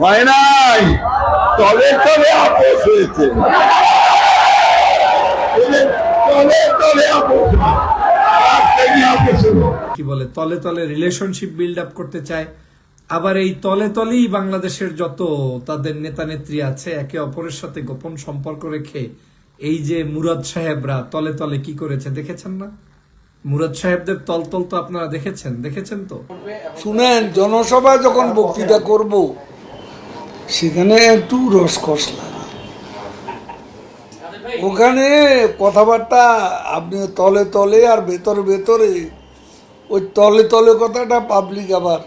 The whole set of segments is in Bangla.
হয় নাই। তলে তলে আপোষ হয়েছে। তলে তলে। কি বলে তলে তলে রিলেশনশিপ বিল্ড আপ করতে চায়। আবার এই তলে তলেই বাংলাদেশের যত তাদের নেতা নেত্রী আছে একে অপরের সাথে গোপন সম্পর্ক রেখে এই যে মুরাদ সাহেবরা তলে তলে কি করেছে দেখেছেন না? মুরাদ সাহেবদের তলতল তো আপনারা দেখেছেন দেখেছেন তো? শুনেন জনসভায় যখন বক্তৃতা করব সেখানে একটু রসকস লাগে ওখানে কথাবার্তা আপনি তলে তলে আর ভেতরে ভেতরে, ওই তলে তলে কথাটা পাবলিক আবার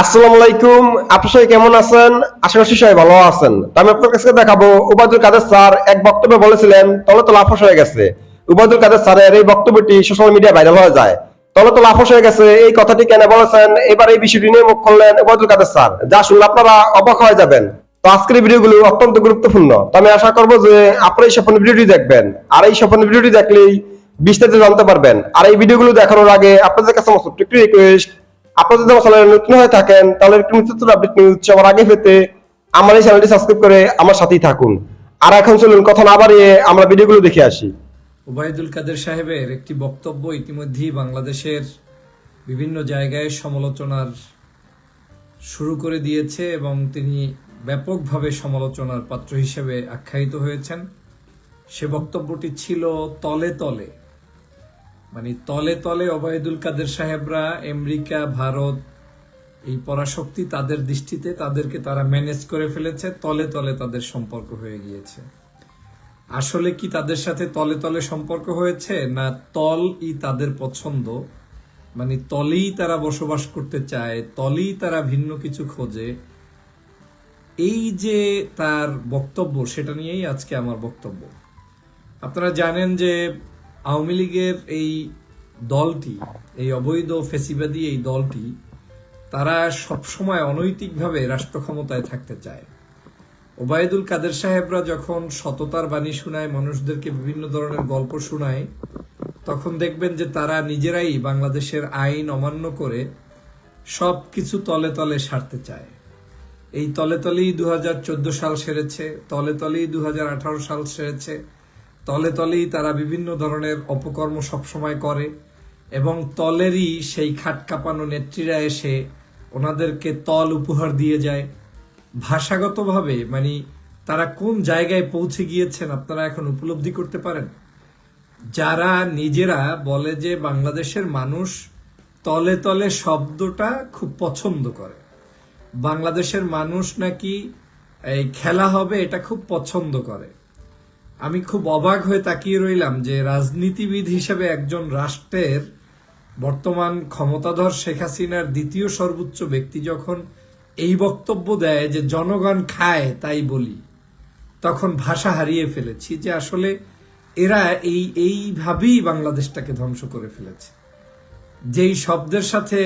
আসসালামু আলাইকুম আপনার সবাই কেমন আছেন? আশা করছি সবাই ভালো আছেন। আমি আপনার কাছে দেখাবো উবাদুল কাদের স্যার এক বক্তব্যে বলেছিলেন, তলে তলে আপোষ হয়ে গেছে। উবাদুল কাদের স্যারের এই বক্তব্যটি সোশ্যাল মিডিয়ায় ভাইরাল হয়ে যায়। তলে তলে আপোষ হয়ে গেছে, এই কথাটি কেন বলেছেন? এবার এই বিষয়টি নিয়ে মুখ খুললেন উবাদুল কাদের স্যার। যা শুনলে আপনারা অবাক হয়ে যাবেন। তো আজকের ভিডিওগুলো অত্যন্ত গুরুত্বপূর্ণ। তো আমি আশা করব যে আপনারা এই সম্পূর্ণ ভিডিওটি দেখবেন। আর এই সম্পূর্ণ ভিডিওটি দেখলেই বিস্তারিত জানতে পারবেন। আর এই ভিডিওগুলো দেখানোর আগে আপনাদের কাছে আমার ছোট্ট একটি রিকোয়েস্ট আপনারা যদি আমার চ্যানেলে নতুন হয়ে থাকেন, তাহলে একটু নতুন আপডেট নিউজ সবার আগে পেতে আমার এই চ্যানেলটি সাবস্ক্রাইব করে আমার সাথেই থাকুন। আর এখন চলুন কথা না বাড়িয়ে আমরা ভিডিওগুলো দেখে আসি। ওবায়দুল কাদের সাহেবের একটি বক্তব্য ইতিমধ্যেই বাংলাদেশের বিভিন্ন জায়গায় সমালোচনার শুরু করে দিয়েছে এবং তিনি ব্যাপকভাবে সমালোচনার পাত্র হিসেবে আখ্যায়িত হয়েছেন। সে বক্তব্যটি ছিল তলে তলে। মানে তলে তলে ওবায়দুল কাদের সাহেবরা আমেরিকা, ভারত, এই পরাশক্তি তাদের দৃষ্টিতে তাদেরকে তারা ম্যানেজ করে ফেলেছে, তলে তলে তাদের সম্পর্ক হয়ে গিয়েছে। আসলে কি তাদের সাথে তলে তলে সম্পর্ক হয়েছে? না তল ই তাদের পছন্দ? মানে তলেই তারা বসবাস করতে চায়, তলেই তারা ভিন্ন কিছু খোঁজে? এই যে তার বক্তব্য, সেটা নিয়েই আজকে আমার বক্তব্য। আপনারা জানেন যে আওয়ামী লীগের এই দলটি, এই অবৈধ ফেসিবাদী এই দলটি, তারা সবসময় অনৈতিকভাবে রাষ্ট্র ক্ষমতায় থাকতে চায়। ওবায়দুল কাদের সাহেবরা যখন সততার বাণী শোনায়, মানুষদেরকে বিভিন্ন ধরনের গল্প শোনায়, তখন দেখবেন যে তারা নিজেরাই বাংলাদেশের আইন অমান্য করে সব কিছু তলে তলে সারতে চায়। এই তলে তলেই দু হাজার চোদ্দ সাল সেরেছে, তলে তলেই দু হাজার আঠারো সাল সেরেছে, তলে তলেই তারা বিভিন্ন ধরনের অপকর্ম সবসময় করে এবং তলেরই সেই খাট কাঁপানো নেত্রীরা এসে ওনাদেরকে তল উপহার দিয়ে যায়। ভাষাগতভাবে মানে তারা কোন জায়গায় পৌঁছে গিয়েছেন আপনারা এখন উপলব্ধি করতে পারেন? যারা নিজেরা বলে যে বাংলাদেশের মানুষ তলে তলে শব্দটা খুব পছন্দ করে। বাংলাদেশের মানুষ নাকি এই খেলা হবে এটা খুব পছন্দ করে। আমি খুব অবাক হয়ে তাকিয়ে রইলাম যে রাজনীতিবিদ হিসেবে একজন রাষ্ট্রের বর্তমান ক্ষমতাধর শেখ হাসিনার দ্বিতীয় সর্বোচ্চ ব্যক্তি যখন এই বক্তব্য দেয় যে জনগণ খায় তাই বলি। তখন ভাষা হারিয়ে ফেলেছি যে আসলে এরা এই, এইভাবেই বাংলাদেশটাকে ধ্বংস করে ফেলেছে। যেই শব্দের সাথে,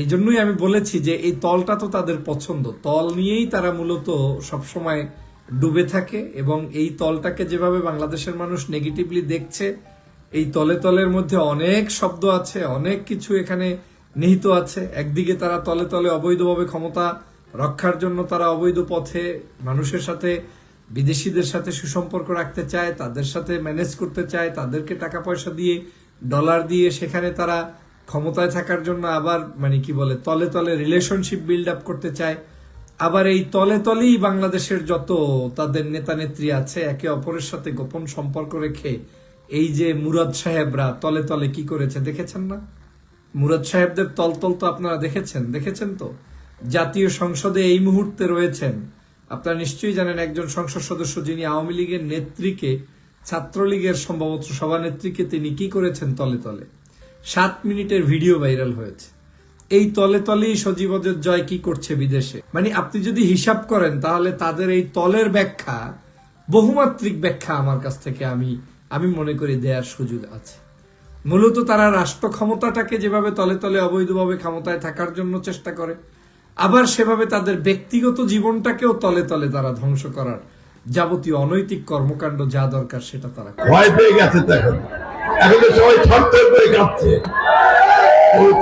এই জন্যই আমি বলেছি যে এই তলটা তো তাদের পছন্দ। তল নিয়েই তারা মূলত সবসময় ডুবে থাকে এবং এই তলটাকে যেভাবে বাংলাদেশের মানুষ নেগেটিভলি দেখছে, এই তলে তলের মধ্যে অনেক শব্দ আছে, অনেক কিছু এখানে নিহিত আছে। একদিকে তারা তলে তলে অবৈধভাবে ক্ষমতা রক্ষার জন্য তারা অবৈধ পথে মানুষের সাথে, বিদেশিদের সাথে সুসম্পর্ক রাখতে চায়, তাদের সাথে ম্যানেজ করতে চায়, তাদেরকে টাকা পয়সা দিয়ে ডলার দিয়ে সেখানে তারা ক্ষমতায় থাকার জন্য আবার মানে কি বলে, তলে তলে রিলেশনশিপ বিল্ড আপ করতে চায়। আবার এই তলে তলেই বাংলাদেশের যত তাদের নেতা নেত্রী আছে, একে অপরের সাথে গোপন সম্পর্ক রেখে, এই যে মুরাদ সাহেবরা তলে তলে কি করেছে, দেখেছেন না? মুরাদ সাহেবদের তলতল তো আপনারা দেখেছেন দেখেছেন তো? জাতীয় সংসদে এই মুহূর্তে রয়েছেন। আপনারা নিশ্চয়ই জানেন একজন সংসদ সদস্য যিনি আওয়ামী লীগের নেত্রীকে, ছাত্রলীগের সম্ভবত সভানেত্রীকে তিনি কি করেছেন তলে তলে? সাত মিনিটের ভিডিও ভাইরাল হয়েছে। এই তলে তলেই সজীবদের জয় কি করছে বিদেশে? মানে আপনি যদি হিসাব করেন, তাহলে তাদের এই তলের ব্যাখ্যা, বহুমাত্রিক ব্যাখ্যা আমার কাছ থেকে আমি আমি মনে করি দেওয়ার সুযোগ আছে। মূলত তারা রাষ্ট্র ক্ষমতাটাকে যেভাবে তলে তলে অবৈধভাবে ক্ষমতায় থাকার জন্য চেষ্টা করে, আবার সেভাবে তাদের ব্যক্তিগত জীবনটাকেও তলে তলে তারা ধ্বংস করার যাবতীয় অনৈতিক কর্মকাণ্ড যা দরকার সেটা তারা ভয় পেয়ে গেছে এখন। তো সবাই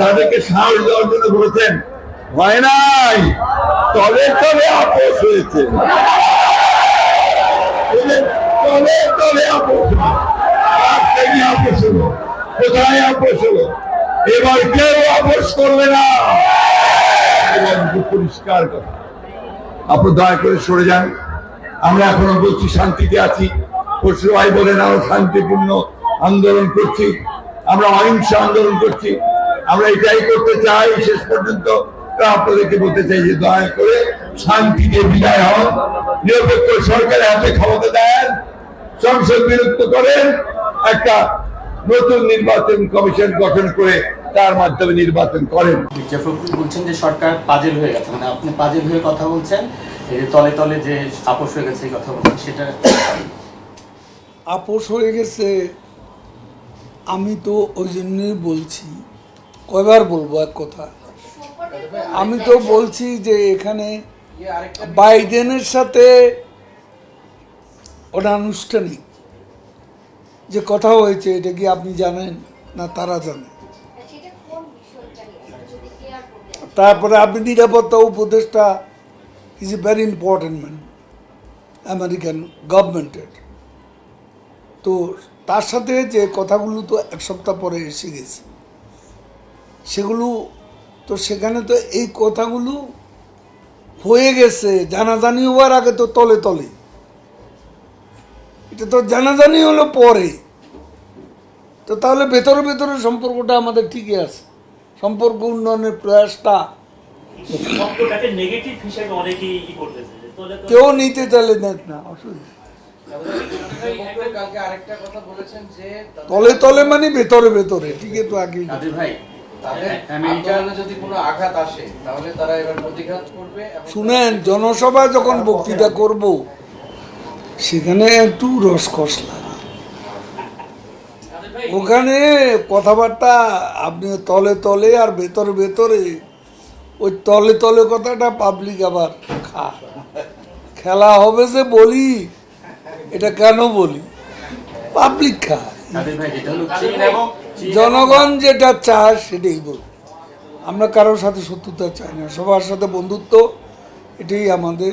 তাদেরকে সাহস দেওয়ার জন্য বলেছেন হয় নাই তলে তলে আপোষ হয়েছে। তলে তলে আপোষ কোথায় আপোষ হলো? এবার কেউ আপোষ করবে না। পরিষ্কার কথা। আপনি দয়া করে সরে যান। আমরা এখনও বলছি, শান্তিতে আছি। পরশু ভাই বলেন আমরা শান্তিপূর্ণ আন্দোলন করছি। আমরা অহিংস আন্দোলন করছি। আমরা এটাই করতে চাই। শেষ পর্যন্ত আপনাদেরকে বলতে চাই যে দয়া করে শান্তিতে বিদায় হন নিরপেক্ষ সরকারের হাতে ক্ষমতা দেন। সংসদ বিলুপ্ত করেন। একটা নতুন নির্বাচন কমিশন গঠন করে তার মাধ্যমে নির্বাচন করেন। বলছেন যে সরকার পাজেল হয়ে গেছে। মানে আপনি পাজেল হয়ে কথা বলছেন তলে তলে যে আপোষ হয়ে গেছে এই কথা বলছেন সেটা আপোষ হয়ে গেছে আমি তো ওই জন্যই বলছি। কয়বার বলব এক কথা? আমি তো বলছি যে এখানে বাইডেনের সাথে ওটা আনুষ্ঠানিক। যে কথা হয়েছে, এটা কি আপনি জানেন না তারা জানে? তারপরে আপনি নিরাপত্তা উপদেষ্টা is a very important man American গভর্নমেন্টের তো তার সাথে যে কথাগুলো তো এক সপ্তাহ পরে এসে গেছে। সেগুলো, তো সেখানে তো এই কথাগুলো হয়ে গেছে, জানাজানি হওয়ার আগে তো তলে তলে এটা তো জানাজানি হলো পরে। তো তাহলে ভেতরে ভেতরে সম্পর্কটা আমাদের ঠিকই আছে। সম্পর্ক উন্নয়নের প্রয়াসটা। কেউ নিতে চাইলে নেক না অসুবিধা বক্তব্যে কালকে আরেকটা কথা বলেছেন যে তলে তলে মানে ভেতরে ভেতরে ঠিক তো আগে ভাই তাদের আমেরিকা- আন্দোলনে যদি কোনো আঘাত আসে তাহলে তারা এবার প্রতিঘাত করবে এবং শুনেন জনসভা যখন বক্তৃতা করব সেখানে একটু রসকস লাগে ওখানে কথাবার্তা আপনি তলে তলে আর ভেতরে ভেতরে, ওই তলে তলে কথাটা পাবলিক আবার খা খেলা হবে যে বলি, এটা কেন বলি? পাবলিক খায়। জনগণ যেটা চায় সেটাই বল। আমরা কারোর সাথে শত্রুতা চাই না, সবার সাথে বন্ধুত্ব, এটাই আমাদের